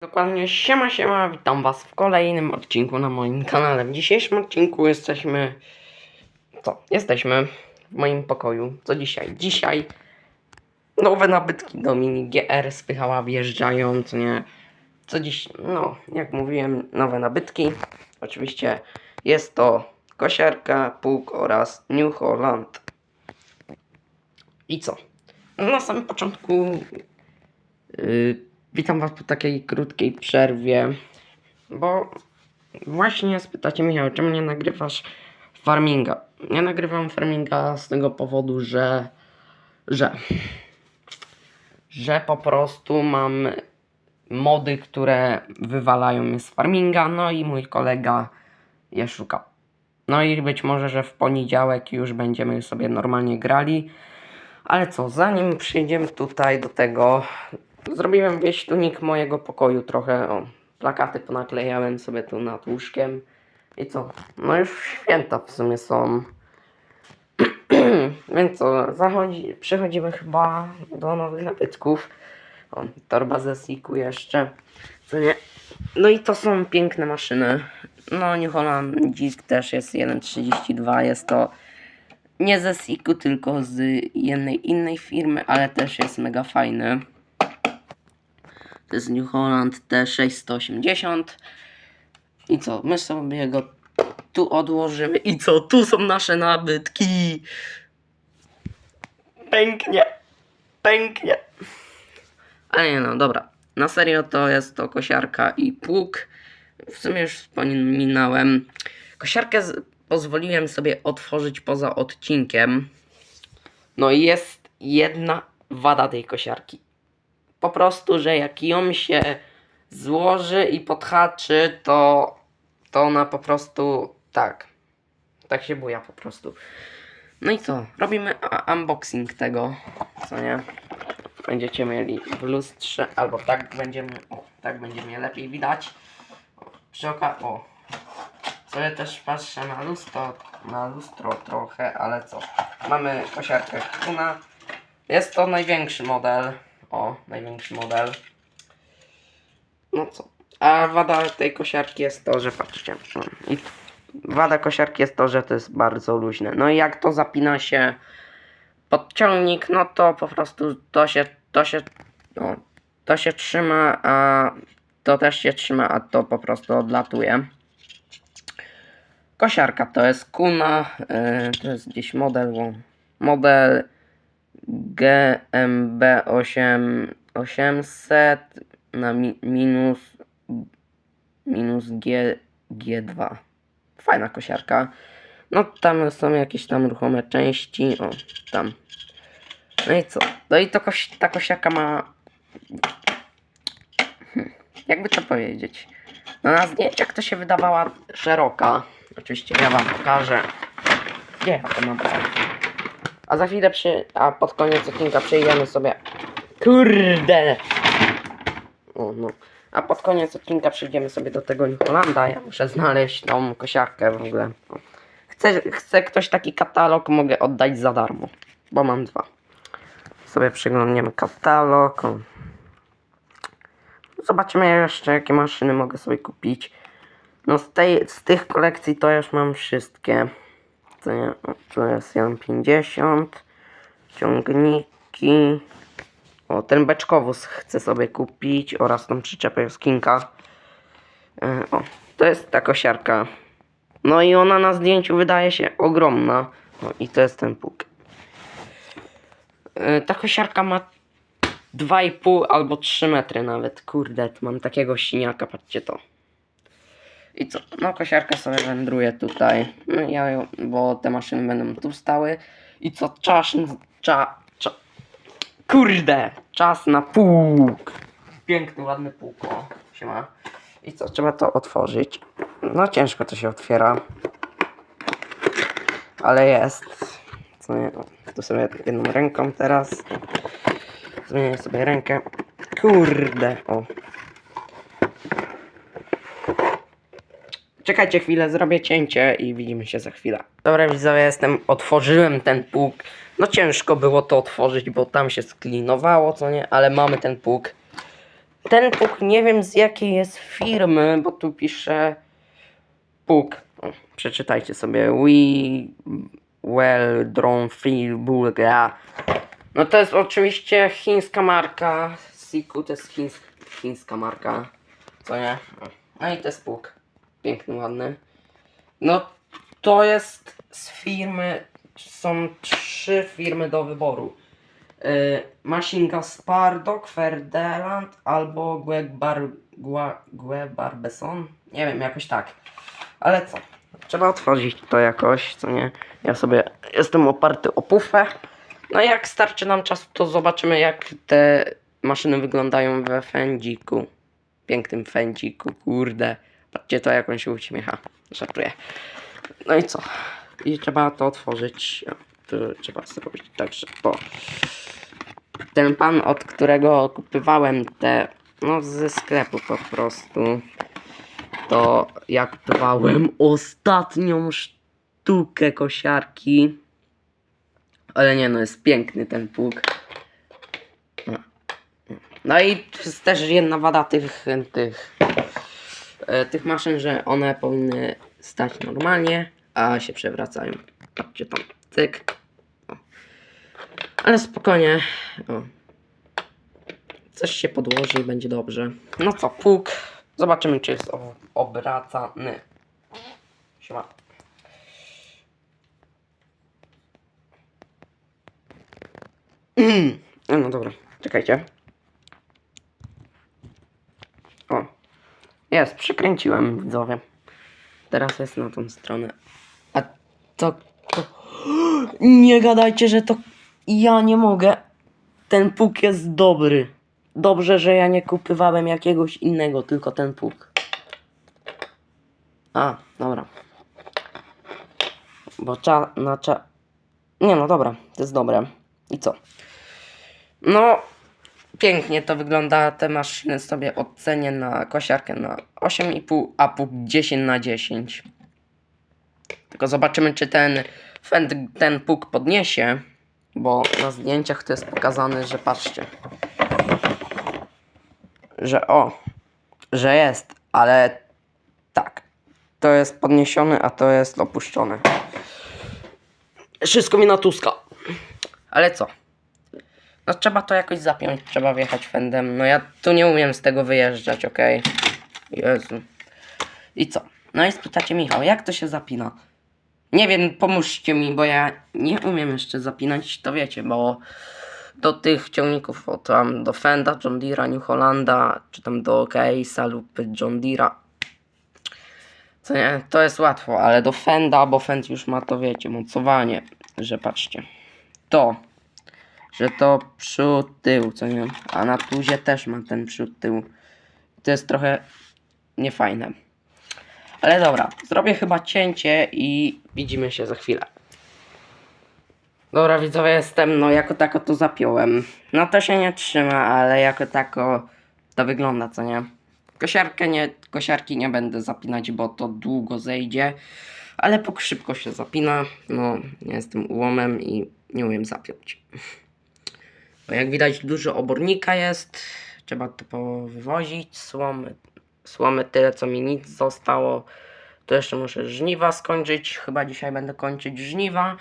Dokładnie siema siema, witam was w kolejnym odcinku na moim kanale. W dzisiejszym odcinku jesteśmy... Co? Jesteśmy w moim pokoju. Co dzisiaj? Dzisiaj nowe nabytki do mini GR spychała wjeżdżają, co nie? Co dziś? No, jak mówiłem, nowe nabytki. Oczywiście jest to kosiarka, pług oraz New Holland. I co? Na samym początku Yy, witam Was po takiej krótkiej przerwie, bo właśnie spytacie Michał, czemu nie nagrywasz farminga? Nie nagrywam farminga z tego powodu, że że że po prostu mam mody, które wywalają mnie z farminga, no i mój kolega je szuka. No i być może, że w poniedziałek już będziemy sobie normalnie grali. Ale co, zanim przyjdziemy tutaj do tego, zrobiłem wieśtunik mojego pokoju trochę, o, plakaty ponaklejałem sobie tu nad łóżkiem. I co, no już święta w sumie są. Więc co, zachodzi, przechodzimy chyba do nowych nabytków. O, torba ze Siku jeszcze. Co nie? No i to są piękne maszyny. No New Holland też jest 1.32, jest to nie ze Siku, tylko z jednej innej firmy, ale też jest mega fajny. To jest New Holland T680. I co, my sobie go tu odłożymy. I co, tu są nasze nabytki. Pęknie. Pęknie. Ale nie no, dobra. Na serio to jest to kosiarka i pług. W sumie już wspominałem. Kosiarkę pozwoliłem sobie otworzyć poza odcinkiem. No i jest jedna wada tej kosiarki. Po prostu, że jak ją się złoży i podhaczy, to, to ona po prostu tak. Tak się buja po prostu. No i co? Robimy unboxing tego, co nie? Będziecie mieli w lustrze, albo tak będziemy, o, tak będzie mnie lepiej widać. Przy okazji, o, sobie też patrzę na lustro, na lustro trochę, ale co? Mamy kosiarkę Kuna. Jest to największy model. O, największy model. No co? A wada tej kosiarki jest to, że patrzcie. I wada kosiarki jest to, że to jest bardzo luźne. No i jak to zapina się podciągnik, no to po prostu to się, to się, no, to się trzyma, a to też się trzyma, a to po prostu odlatuje. Kosiarka to jest Kuna, yy, to jest gdzieś model, model GMB 8 800 na mi, minus minus G, G2. Fajna kosiarka. No tam są jakieś tam ruchome części, o tam. No i co? No i to koś, ta kosiarka ma Hmm, jakby to powiedzieć. No na zdjęciach to się wydawała szeroka. Oczywiście ja wam pokażę. Gdzie ja to mam? A za chwilę przy... A pod koniec odcinka przejdziemy sobie... Kurde! O no. A pod koniec odcinka przejdziemy sobie do tego New Hollanda. Ja muszę znaleźć tą kosiarkę w ogóle. Chce, chce ktoś taki katalog, mogę oddać za darmo. Bo mam dwa. Sobie przeglądniemy katalog. Zobaczymy jeszcze, jakie maszyny mogę sobie kupić. No z, tej, z tych kolekcji to już mam wszystkie. To, tu jest 1,50. Ciągniki. O, ten beczkowóz chcę sobie kupić oraz tą przyczepę skinka. E, o, to jest ta kosiarka. No i ona na zdjęciu wydaje się ogromna. O, i to jest ten pług. E, ta kosiarka ma 2,5 albo 3 metry nawet. Kurde, mam takiego siniaka, patrzcie to. I co? No kosiarka sobie wędruje tutaj. No ja ją, bo te maszyny będą tu stały. I co? Czas, cza, cza, kurde! Czas na pług. Piękny, ładny pług, o, się ma. I co? Trzeba to otworzyć. No ciężko to się otwiera. Ale jest. Co nie? Tu sobie jedną ręką teraz. Zmienię sobie rękę. Kurde, o. Czekajcie chwilę, zrobię cięcie i widzimy się za chwilę. Dobra widzowie, jestem, otworzyłem ten pług. No ciężko było to otworzyć, bo tam się sklinowało, co nie? Ale mamy ten pług. ten puk nie wiem z jakiej jest firmy, bo tu pisze puk. O, przeczytajcie sobie. We well drawn free Bulga. No to jest oczywiście chińska marka. Siku to jest chińs chińska marka. Co nie? No i to jest puk. Piękny, ładny. No to jest z firmy. Są trzy firmy do wyboru. Yy, Machine Gaspardo, Kverdeland albo Guebar, Gua. Nie wiem, jakoś tak. Ale co? Trzeba otworzyć to jakoś, co nie? Ja sobie jestem oparty o pufę. No jak starczy nam czasu, to zobaczymy jak te maszyny wyglądają we fędziku. Pięknym fędziku, kurde. Patrzcie to jak on się uśmiecha. Żartuję. No i co? I trzeba to otworzyć. To trzeba zrobić tak, że to. Ten pan, od którego kupywałem te, no ze sklepu po prostu, to ja kupowałem ostatnią sztukę kosiarki. Ale nie no, jest piękny ten pług. No. I też jedna wada tych, tych, tych maszyn, że one powinny stać normalnie, a się przewracają. Patrzcie tam, cyk. O. Ale spokojnie. O. Coś się podłoży i będzie dobrze. No co, pług. Zobaczymy, czy jest obracany. Siema. Mm. No dobra, czekajcie. Jest, przykręciłem widzowie. Teraz jest na tą stronę. A to, to... Nie gadajcie, że to ja nie mogę. Ten puk jest dobry. Dobrze, że ja nie kupywałem jakiegoś innego, tylko ten puk. A, dobra. Bo cza, na cza... Nie no, dobra, to jest dobre. I co? No, pięknie to wygląda. Te maszyny sobie ocenię na kosiarkę na 8,5, a puk 10 na 10. Tylko zobaczymy, czy ten, ten puk podniesie. Bo na zdjęciach to jest pokazane, że patrzcie. Że o, że jest, ale tak. To jest podniesione, a to jest opuszczone. Wszystko mi na Tuska. Ale co? No trzeba to jakoś zapiąć, trzeba wjechać fendem. No ja tu nie umiem z tego wyjeżdżać, okej? Jezu. I co? No i spytacie Michał, jak to się zapina? Nie wiem, pomóżcie mi, bo ja nie umiem jeszcze zapinać, to wiecie, bo do tych ciągników, o tam do Fenda, John Deere'a, New Hollanda, czy tam do Case'a lub John Deere'a. Co nie, to jest łatwo, ale do Fenda, bo Fend już ma to, wiecie, mocowanie, że patrzcie. To, że to przód, tył, co nie, a na tuzie też ma ten przód, tył. To jest trochę niefajne. Ale dobra, zrobię chyba cięcie i widzimy się za chwilę. Dobra, widzowie, jestem, no jako tako to zapiąłem. No to się nie trzyma, ale jako tako to wygląda, co nie? Kosiarkę nie, kosiarki nie będę zapinać, bo to długo zejdzie, ale szybko się zapina. No, ja jestem ułomem i nie umiem zapiąć. Bo jak widać dużo obornika jest, trzeba to powywozić, słomy, słomy tyle co mi nic zostało. To jeszcze muszę żniwa skończyć, chyba dzisiaj będę kończyć żniwa.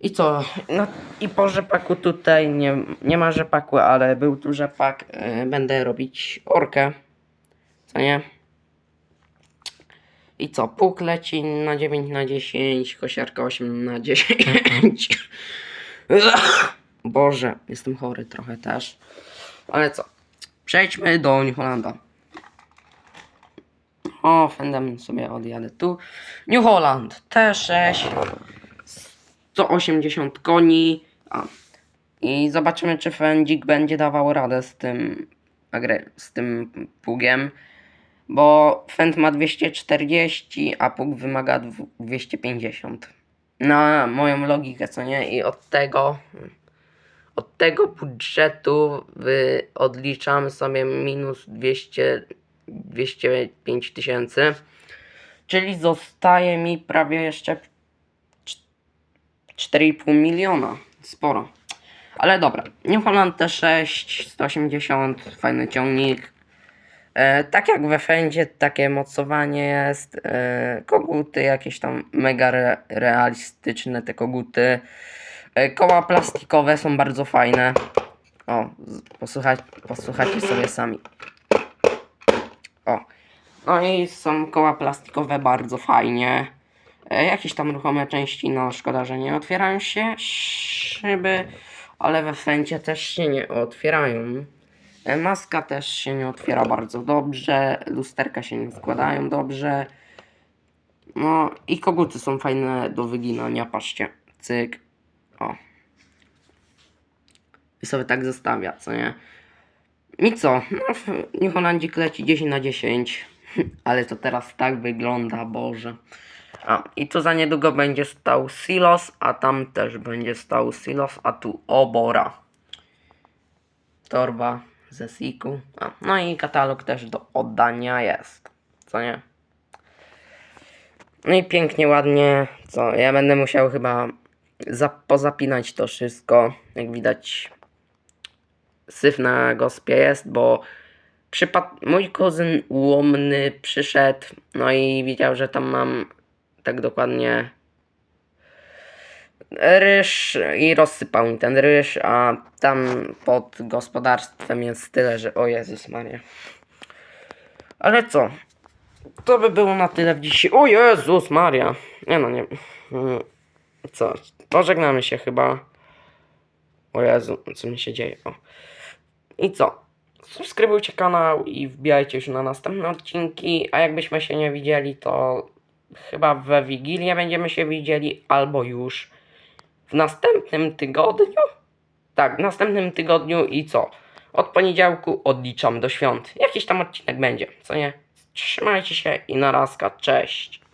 I co? No i po rzepaku tutaj nie, nie ma rzepaku, ale był tu rzepak. Yy, będę robić orkę. Co nie? I co? Puk leci na 9 na 10, kosiarka 8 na 10. Boże, jestem chory trochę też. Ale co? Przejdźmy do New Hollanda. O, fendem sobie odjadę tu. New Holland T6. 180 koni. A. I zobaczymy, czy Fendzik będzie dawał radę z tym, z tym pługiem. Bo Fend ma 240, a pług wymaga dwu- 250. Na moją logikę, co nie? I od tego, od tego budżetu wy odliczamy sobie minus 200, 205 tysięcy. Czyli zostaje mi prawie jeszcze 4,5 miliona. Sporo. Ale dobra, New Holland T6, 180, fajny ciągnik. E, tak jak we Fendzie, takie mocowanie jest. E, koguty jakieś tam mega re, realistyczne te koguty. E, koła plastikowe są bardzo fajne. O, posłuchaj, posłuchajcie sobie sami. O. No i są koła plastikowe bardzo fajnie. E, jakieś tam ruchome części, no szkoda, że nie otwierają się szyby, ale we Fencie też się nie otwierają. E, Maska też się nie otwiera bardzo dobrze, lusterka się nie składają dobrze. No i koguty są fajne do wyginania, patrzcie. Cyk. O. I sobie tak zostawia, co nie? I co? No, New Hollandzik leci 10 na 10. Ale to teraz tak wygląda, Boże. A, i tu za niedługo będzie stał silos, a tam też będzie stał silos, a tu obora. Torba ze siku. A, no i katalog też do oddania jest. Co nie? No i pięknie, ładnie. Co? Ja będę musiał chyba pozapinać to wszystko. Jak widać, syf na gospie jest, bo przypad... mój kuzyn łomny przyszedł, no i widział, że tam mam tak dokładnie ryż i rozsypał mi ten ryż, a tam pod gospodarstwem jest tyle, że o Jezus Maria. Ale co? To by było na tyle w dzisiaj. O Jezus Maria! Nie no, nie. Mm, Co? Pożegnamy się chyba. O Jezu, co mi się dzieje? O. I co? Subskrybujcie kanał i wbijajcie już na następne odcinki. A jakbyśmy się nie widzieli, to chyba we Wigilię będziemy się widzieli, albo już w następnym tygodniu. Tak, w następnym tygodniu i co? Od poniedziałku odliczam do świąt. Jakiś tam odcinek będzie, co nie? Trzymajcie się i narazka, cześć.